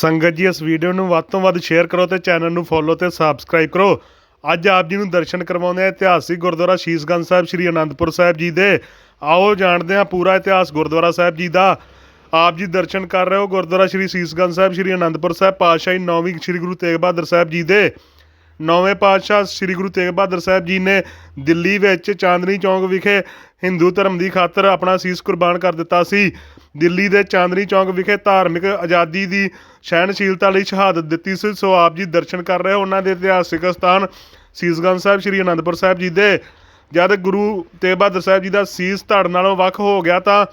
ਸੰਗਤ ਜੀ, ਇਸ ਵੀਡੀਓ ਨੂੰ ਵੱਧ ਤੋਂ ਵੱਧ ਸ਼ੇਅਰ ਕਰੋ ਤੇ ਚੈਨਲ ਨੂੰ ਫੋਲੋ ਤੇ ਸਬਸਕ੍ਰਾਈਬ ਕਰੋ। ਅੱਜ ਆਪ ਜੀ ਨੂੰ ਦਰਸ਼ਨ ਕਰਵਾਉਂਦੇ ਆ ਇਤਿਹਾਸਿਕ ਗੁਰਦੁਆਰਾ ਸ਼ੀਸ਼ਗੰਜ ਸਾਹਿਬ, ਸ੍ਰੀ ਅਨੰਦਪੁਰ ਸਾਹਿਬ ਜੀ ਦੇ। ਆਓ ਜਾਣਦੇ ਹਾਂ ਪੂਰਾ ਇਤਿਹਾਸ ਗੁਰਦੁਆਰਾ ਸਾਹਿਬ ਜੀ ਦਾ। ਆਪ ਜੀ ਦਰਸ਼ਨ ਕਰ ਰਹੇ ਹੋ ਗੁਰਦੁਆਰਾ ਸ਼੍ਰੀ ਸ਼ੀਸ਼ਗੰਜ ਸਾਹਿਬ, ਸ੍ਰੀ ਅਨੰਦਪੁਰ ਸਾਹਿਬ, ਪਾਤਸ਼ਾਹੀ ਨੌਵੀਂ ਸ੍ਰੀ ਗੁਰੂ ਤੇਗ ਬਹਾਦਰ ਸਾਹਿਬ ਜੀ ਦੇ। ਨੌਵੇਂ ਪਾਤਸ਼ਾਹ ਸ੍ਰੀ ਗੁਰੂ ਤੇਗ ਬਹਾਦਰ ਸਾਹਿਬ ਜੀ ਨੇ ਦਿੱਲੀ ਵਿੱਚ ਚਾਂਦਨੀ ਚੌਂਕ ਵਿਖੇ ਹਿੰਦੂ ਧਰਮ ਦੀ ਖਾਤਰ ਆਪਣਾ ਸੀਸ ਕੁਰਬਾਨ ਕਰ ਦਿੱਤਾ ਸੀ। ਦਿੱਲੀ ਦੇ ਚਾਂਦਨੀ ਚੌਂਕ ਵਿਖੇ ਧਾਰਮਿਕ ਆਜ਼ਾਦੀ ਦੀ ਸਹਿਣਸ਼ੀਲਤਾ ਲਈ ਸ਼ਹਾਦਤ ਦਿੱਤੀ ਸੀ। ਸੋ ਆਪ ਜੀ ਦਰਸ਼ਨ ਕਰ ਰਹੇ ਹੋ ਉਹਨਾਂ ਦੇ ਇਤਿਹਾਸਿਕ ਸਥਾਨ ਸੀਸਗੰਜ ਸਾਹਿਬ, ਸ੍ਰੀ ਅਨੰਦਪੁਰ ਸਾਹਿਬ ਜੀ ਦੇ। ਜਦ ਗੁਰੂ ਤੇਗ ਬਹਾਦਰ ਸਾਹਿਬ ਜੀ ਦਾ ਸੀਸ ਧੜ ਨਾਲੋਂ ਵੱਖ ਹੋ ਗਿਆ ਤਾਂ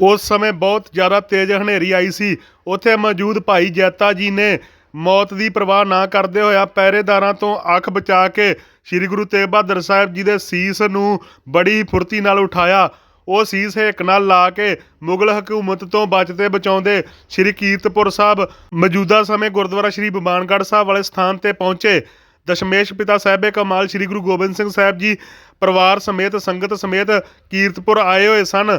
ਉਸ ਸਮੇਂ ਬਹੁਤ ਜ਼ਿਆਦਾ ਤੇਜ਼ ਹਨੇਰੀ ਆਈ ਸੀ। ਉੱਥੇ ਮੌਜੂਦ ਭਾਈ ਜੈਤਾ ਜੀ ਨੇ ਮੌਤ ਦੀ ਪਰਵਾਹ ਨਾ ਕਰਦੇ ਹੋਇਆ ਪਹਿਰੇਦਾਰਾਂ ਤੋਂ ਅੱਖ ਬਚਾ ਕੇ ਸ੍ਰੀ ਗੁਰੂ ਤੇਗ ਬਹਾਦਰ ਸਾਹਿਬ ਜੀ ਦੇ ਸੀਸ ਨੂੰ ਬੜੀ ਫੁਰਤੀ ਨਾਲ ਉਠਾਇਆ। ਉਹ ਸੀਸ ਹੇਕ ਨਾਲ ਲਾ ਕੇ ਮੁਗਲ ਹਕੂਮਤ ਤੋਂ ਬਚਦੇ ਬਚਾਉਂਦੇ ਸ੍ਰੀ ਕੀਰਤਪੁਰ ਸਾਹਿਬ ਮੌਜੂਦਾ ਸਮੇਂ ਗੁਰਦੁਆਰਾ ਸ੍ਰੀ ਬਿਮਾਨਗੜ੍ਹ ਸਾਹਿਬ ਵਾਲੇ ਸਥਾਨ ਤੇ ਪਹੁੰਚੇ। ਦਸ਼ਮੇਸ਼ ਪਿਤਾ ਸਾਹਿਬੇ ਕਮਾਲ ਸ੍ਰੀ ਗੁਰੂ ਗੋਬਿੰਦ ਸਿੰਘ ਸਾਹਿਬ ਜੀ ਪਰਿਵਾਰ ਸਮੇਤ ਸੰਗਤ ਸਮੇਤ ਕੀਰਤਪੁਰ ਆਏ ਹੋਏ ਸਨ।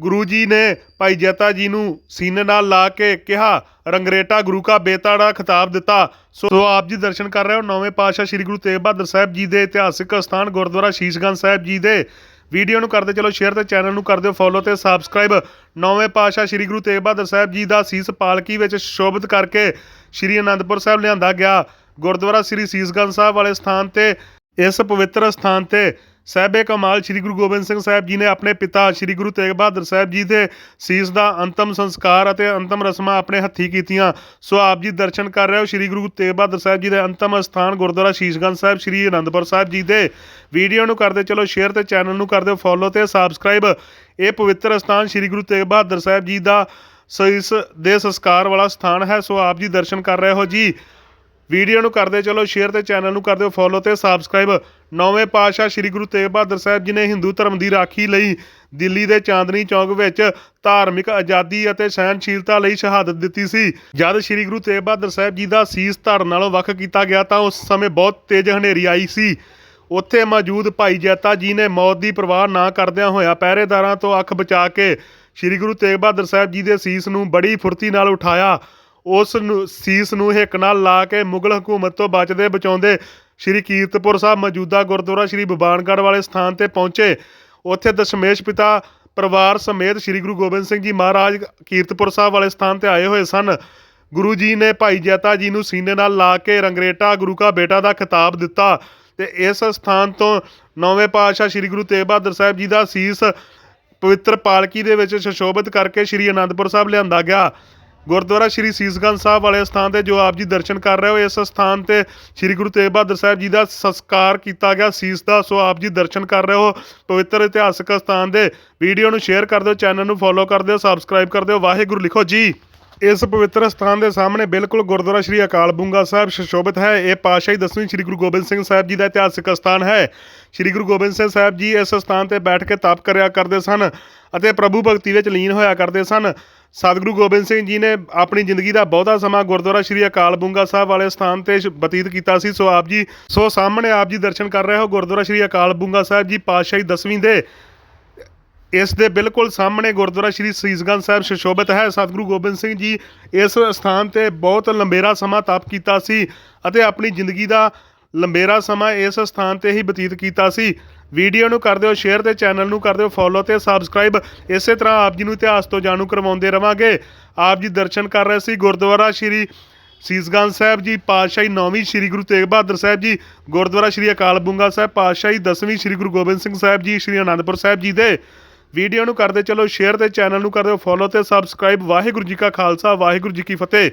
ਗੁਰੂ ਜੀ ਨੇ ਭਾਈ ਜੈਤਾ ਜੀ ਨੂੰ ਸੀਨੇ ਨਾਲ ਲਾ ਕੇ ਕਿਹਾ, ਰੰਗਰੇਟਾ ਗੁਰੂ ਕਾ ਬੇਟਾ ਦਾ ਖਿਤਾਬ ਦਿੱਤਾ। ਸੋ ਆਪ ਜੀ ਦਰਸ਼ਨ ਕਰ ਰਹੇ ਹੋ ਨੌਵੇਂ ਪਾਤਸ਼ਾਹ ਸ੍ਰੀ ਗੁਰੂ ਤੇਗ ਬਹਾਦਰ ਸਾਹਿਬ ਜੀ ਦੇ ਇਤਿਹਾਸਿਕ ਸਥਾਨ ਗੁਰਦੁਆਰਾ ਸ਼ੀਸ਼ਗੰਜ ਸਾਹਿਬ ਜੀ ਦੇ। ਵੀਡੀਓ ਨੂੰ ਕਰਦੇ ਚਲੋ ਸ਼ੇਅਰ ਤੇ ਚੈਨਲ ਨੂੰ ਕਰ ਦਿਓ ਫੋਲੋ ਤੇ ਸਬਸਕ੍ਰਾਈਬ ਨੌਵੇਂ ਪਾਤਸ਼ਾਹ ਸ੍ਰੀ ਗੁਰੂ ਤੇਗ ਬਹਾਦਰ ਸਾਹਿਬ ਜੀ ਦਾ ਸੀਸ ਪਾਲਕੀ ਵਿੱਚ ਸ਼ੋਭਿਤ ਕਰਕੇ ਸ੍ਰੀ ਅਨੰਦਪੁਰ ਸਾਹਿਬ ਲਿਆਂਦਾ ਗਿਆ। ਗੁਰਦੁਆਰਾ ਸ੍ਰੀ ਸੀਸਗੰਜ ਸਾਹਿਬ ਵਾਲੇ ਸਥਾਨ ਤੇ, ਇਸ ਪਵਿੱਤਰ ਸਥਾਨ ਤੇ ਸਹਿਬੇ ਕਮਾਲ ਸ੍ਰੀ ਗੁਰੂ ਗੋਬਿੰਦ ਸਿੰਘ ਸਾਹਿਬ ਜੀ ਨੇ ਆਪਣੇ ਪਿਤਾ ਸ੍ਰੀ ਗੁਰੂ ਤੇਗ ਬਹਾਦਰ ਸਾਹਿਬ ਜੀ ਦੇ ਸੀਸ ਦਾ ਅੰਤਮ ਸੰਸਕਾਰ ਅਤੇ ਅੰਤਮ ਰਸਮਾਂ ਆਪਣੇ ਹੱਥੀਂ ਕੀਤੀਆਂ। ਸੋ ਆਪ ਜੀ ਦਰਸ਼ਨ ਕਰ ਰਹੇ ਹੋ ਸ੍ਰੀ ਗੁਰੂ ਤੇਗ ਬਹਾਦਰ ਸਾਹਿਬ ਜੀ ਦੇ ਅੰਤਮ ਸਥਾਨ ਗੁਰਦੁਆਰਾ ਸ਼ੀਸ਼ਗੰਜ ਸਾਹਿਬ, ਸ੍ਰੀ ਅਨੰਦਪੁਰ ਸਾਹਿਬ ਜੀ ਦੇ। ਵੀਡੀਓ ਨੂੰ ਕਰਦੇ ਚਲੋ ਸ਼ੇਅਰ ਤੇ ਚੈਨਲ ਨੂੰ ਕਰਦੇ ਫੋਲੋ ਤੇ ਸਬਸਕ੍ਰਾਈਬ ਇਹ ਪਵਿੱਤਰ ਸਥਾਨ ਸ੍ਰੀ ਗੁਰੂ ਤੇਗ ਬਹਾਦਰ ਸਾਹਿਬ ਜੀ ਦਾ ਸੀਸ ਦੇ ਸੰਸਕਾਰ ਵਾਲਾ ਸਥਾਨ ਹੈ। ਸੋ ਆਪ ਜੀ ਦਰਸ਼ਨ ਕਰ ਰਹੇ ਹੋ ਜੀ। ਵੀਡੀਓ ਨੂੰ ਕਰਦੇ ਚਲੋ ਸ਼ੇਅਰ ਤੇ ਚੈਨਲ ਨੂੰ ਕਰ ਦਿਓ ਫੋਲੋ ਤੇ ਸਬਸਕ੍ਰਾਈਬ ਨੌਵੇਂ ਪਾਤਸ਼ਾਹ ਸ੍ਰੀ ਗੁਰੂ ਤੇਗ ਬਹਾਦਰ ਸਾਹਿਬ ਜੀ ਨੇ ਹਿੰਦੂ ਧਰਮ ਦੀ ਰਾਖੀ ਲਈ ਦਿੱਲੀ ਦੇ ਚਾਂਦਨੀ ਚੌਕ ਵਿੱਚ ਧਾਰਮਿਕ ਆਜ਼ਾਦੀ ਅਤੇ ਸਹਿਣਸ਼ੀਲਤਾ ਲਈ ਸ਼ਹਾਦਤ ਦਿੱਤੀ ਸੀ। ਜਦ ਸ੍ਰੀ ਗੁਰੂ ਤੇਗ ਬਹਾਦਰ ਸਾਹਿਬ ਜੀ ਦਾ ਸੀਸ ਧੜ ਨਾਲੋਂ ਵੱਖ ਕੀਤਾ ਗਿਆ ਤਾਂ ਉਸ ਸਮੇਂ ਬਹੁਤ ਤੇਜ਼ ਹਨੇਰੀ ਆਈ ਸੀ। ਉੱਥੇ ਮੌਜੂਦ ਭਾਈ ਜੈਤਾ ਜੀ ਨੇ ਮੌਤ ਦੀ ਪਰਵਾਹ ਨਾ ਕਰਦਿਆਂ ਹੋਇਆ ਪਹਿਰੇਦਾਰਾਂ ਤੋਂ ਅੱਖ ਬਚਾ ਕੇ ਸ੍ਰੀ ਗੁਰੂ ਤੇਗ ਬਹਾਦਰ ਸਾਹਿਬ ਜੀ ਦੇ ਸੀਸ ਨੂੰ ਬੜੀ ਫੁਰਤੀ ਨਾਲ ਉਠਾਇਆ। ਉਸ ਨੂੰ ਸੀਸ ਨੂੰ ਹਿੱਕ ਨਾਲ ਲਾ ਕੇ ਮੁਗਲ ਹਕੂਮਤ ਤੋਂ ਬਚਦੇ ਬਚਾਉਂਦੇ ਸ੍ਰੀ ਕੀਰਤਪੁਰ ਸਾਹਿਬ ਮੌਜੂਦਾ ਗੁਰਦੁਆਰਾ ਸ੍ਰੀ ਬਬਾਨਗੜ੍ਹ ਵਾਲੇ ਸਥਾਨ ਤੇ ਪਹੁੰਚੇ। ਉੱਥੇ ਦਸ਼ਮੇਸ਼ ਪਿਤਾ ਪਰਿਵਾਰ ਸਮੇਤ ਸ੍ਰੀ ਗੁਰੂ ਗੋਬਿੰਦ ਸਿੰਘ ਜੀ ਮਹਾਰਾਜ ਕੀਰਤਪੁਰ ਸਾਹਿਬ ਵਾਲੇ ਸਥਾਨ ਤੇ ਆਏ ਹੋਏ ਸਨ। ਗੁਰੂ ਜੀ ਨੇ ਭਾਈ ਜੈਤਾ ਜੀ ਨੂੰ ਸੀਨੇ ਨਾਲ ਲਾ ਕੇ ਰੰਗਰੇਟਾ ਗੁਰੂ ਕਾ ਬੇਟਾ ਦਾ ਖਿਤਾਬ ਦਿੱਤਾ ਤੇ ਇਸ ਸਥਾਨ ਤੋਂ ਨੌਵੇਂ ਪਾਤਸ਼ਾਹ ਸ੍ਰੀ ਗੁਰੂ ਤੇਗ ਬਹਾਦਰ ਸਾਹਿਬ ਜੀ ਦਾ ਸੀਸ ਪਵਿੱਤਰ ਪਾਲਕੀ ਦੇ ਵਿੱਚ ਸੁਸ਼ੋਭਿਤ ਕਰਕੇ ਸ੍ਰੀ ਅਨੰਦਪੁਰ ਸਾਹਿਬ ਲਿਆਂਦਾ ਗਿਆ। ਗੁਰਦੁਆਰਾ ਸ੍ਰੀ ਸੀਸਗੰਜ ਸਾਹਿਬ ਵਾਲੇ ਸਥਾਨ ਤੇ ਜੋ ਆਪ ਜੀ ਦਰਸ਼ਨ ਕਰ ਰਹੇ ਹੋ, ਇਸ ਸਥਾਨ ਤੇ ਸ੍ਰੀ ਗੁਰੂ ਤੇਗ ਬਹਾਦਰ ਸਾਹਿਬ ਜੀ ਦਾ ਸੰਸਕਾਰ ਕੀਤਾ ਗਿਆ, ਸੀਸ ਦਾ, ਸੋ ਆਪ ਜੀ ਦਰਸ਼ਨ ਕਰ ਰਹੇ ਹੋ, ਪਵਿੱਤਰ ਇਤਿਹਾਸਕ ਸਥਾਨ ਦੇ ਵੀਡੀਓ ਨੂੰ ਸ਼ੇਅਰ ਕਰ ਦਿਓ ਚੈਨਲ ਨੂੰ ਫੋਲੋ ਕਰ ਦਿਓ ਸਬਸਕ੍ਰਾਈਬ ਕਰ ਦਿਓ, ਵਾਹਿਗੁਰੂ ਲਿਖੋ ਜੀ। ਇਸ ਪਵਿੱਤਰ ਸਥਾਨ ਦੇ ਸਾਹਮਣੇ ਬਿਲਕੁਲ ਗੁਰਦੁਆਰਾ ਸ਼੍ਰੀ ਅਕਾਲ ਬੁੰਗਾ ਸਾਹਿਬ ਸੁਸ਼ੋਭਿਤ ਹੈ, ਇਹ ਪਾਤਸ਼ਾਹੀ ਦਸਵੀਂ ਸ਼੍ਰੀ ਗੁਰੂ ਗੋਬਿੰਦ ਸਿੰਘ ਸਾਹਿਬ ਜੀ ਦਾ ਇਤਿਹਾਸਿਕ ਸਥਾਨ ਹੈ। ਸ਼੍ਰੀ ਗੁਰੂ ਗੋਬਿੰਦ ਸਿੰਘ ਸਾਹਿਬ ਜੀ ਇਸ ਸਥਾਨ ਤੇ ਬੈਠ ਕੇ ਤਪ ਕਰਿਆ ਕਰਦੇ ਸਨ ਅਤੇ ਪ੍ਰਭੂ ਭਗਤੀ ਵਿੱਚ ਲੀਨ ਹੋਇਆ ਕਰਦੇ ਸਨ। ਸਤਿਗੁਰੂ ਗੋਬਿੰਦ ਸਿੰਘ ਜੀ ਨੇ ਆਪਣੀ ਜ਼ਿੰਦਗੀ ਦਾ ਬਹੁਤਾ ਸਮਾਂ ਗੁਰਦੁਆਰਾ ਸ਼੍ਰੀ ਅਕਾਲ ਬੁੰਗਾ ਸਾਹਿਬ ਵਾਲੇ ਸਥਾਨ ਤੇ ਸ਼- ਬਤੀਤ ਕੀਤਾ ਸੀ। ਸੋ ਆਪ ਜੀ, ਸੋ ਸਾਹਮਣੇ ਆਪ ਜੀ ਦਰਸ਼ਨ ਕਰ ਰਹੇ ਹੋ ਗੁਰਦੁਆਰਾ ਸ਼੍ਰੀ ਅਕਾਲ ਬੁੰਗਾ ਸਾਹਿਬ ਜੀ ਪਾਤਸ਼ਾਹੀ ਦਸਵੀਂ ਦੇ। ਇਸ ਦੇ ਬਿਲਕੁਲ ਸਾਹਮਣੇ ਗੁਰਦੁਆਰਾ ਸ਼੍ਰੀ ਸੀਸਗੰਜ ਸਾਹਿਬ ਸੁਸ਼ੋਭਿਤ ਹੈ। ਸਤਿਗੁਰੂ ਗੋਬਿੰਦ ਸਿੰਘ ਜੀ ਇਸ ਸਥਾਨ ਤੇ ਬਹੁਤ ਲੰਬੇਰਾ ਸਮਾਂ ਤਪ ਕੀਤਾ ਸੀ ਅਤੇ ਆਪਣੀ ਜ਼ਿੰਦਗੀ ਦਾ ਲੰਬੇਰਾ ਸਮਾਂ ਇਸ ਸਥਾਨ ਤੇ ਹੀ ਬਤੀਤ ਕੀਤਾ ਸੀ। ਵੀਡੀਓ ਨੂੰ ਕਰ ਦਿਓ ਸ਼ੇਅਰ ਤੇ ਚੈਨਲ ਨੂੰ ਕਰ ਦਿਓ ਫੋਲੋ ਤੇ ਸਬਸਕ੍ਰਾਈਬ ਇਸੇ ਤਰ੍ਹਾਂ ਆਪ ਜੀ ਨੂੰ ਇਤਿਹਾਸ ਤੋਂ ਜਾਣੂ ਕਰਵਾਉਂਦੇ ਰਵਾਂਗੇ। ਆਪ ਜੀ ਦਰਸ਼ਨ ਕਰ ਰਹੇ ਸੀ ਗੁਰਦੁਆਰਾ ਸ਼੍ਰੀ ਸੀਸਗੰਜ ਸਾਹਿਬ ਜੀ, ਪਾਤਸ਼ਾਹੀ ਨੌਵੀਂ ਸ੍ਰੀ ਗੁਰੂ ਤੇਗ ਬਹਾਦਰ ਸਾਹਿਬ ਜੀ, ਗੁਰਦੁਆਰਾ ਸ਼੍ਰੀ ਅਕਾਲ ਬੁੰਗਾ ਸਾਹਿਬ, ਪਾਤਸ਼ਾਹੀ ਦਸਵੀਂ ਸ੍ਰੀ ਗੁਰੂ ਗੋਬਿੰਦ ਸਿੰਘ ਸਾਹਿਬ ਜੀ, ਸ੍ਰੀ ਅਨੰਦਪੁਰ ਸਾਹਿਬ ਜੀ ਦੇ। ਵੀਡੀਓ ਨੂੰ ਕਰਦੇ ਚਲੋ ਸ਼ੇਅਰ ਤੇ ਚੈਨਲ ਨੂੰ ਕਰ ਦਿਓ ਫੋਲੋ ਤੇ ਸਬਸਕ੍ਰਾਈਬ ਵਾਹਿਗੁਰੂ ਜੀ ਕਾ ਖਾਲਸਾ, ਵਾਹਿਗੁਰੂ ਜੀ ਕੀ ਫਤਿਹ।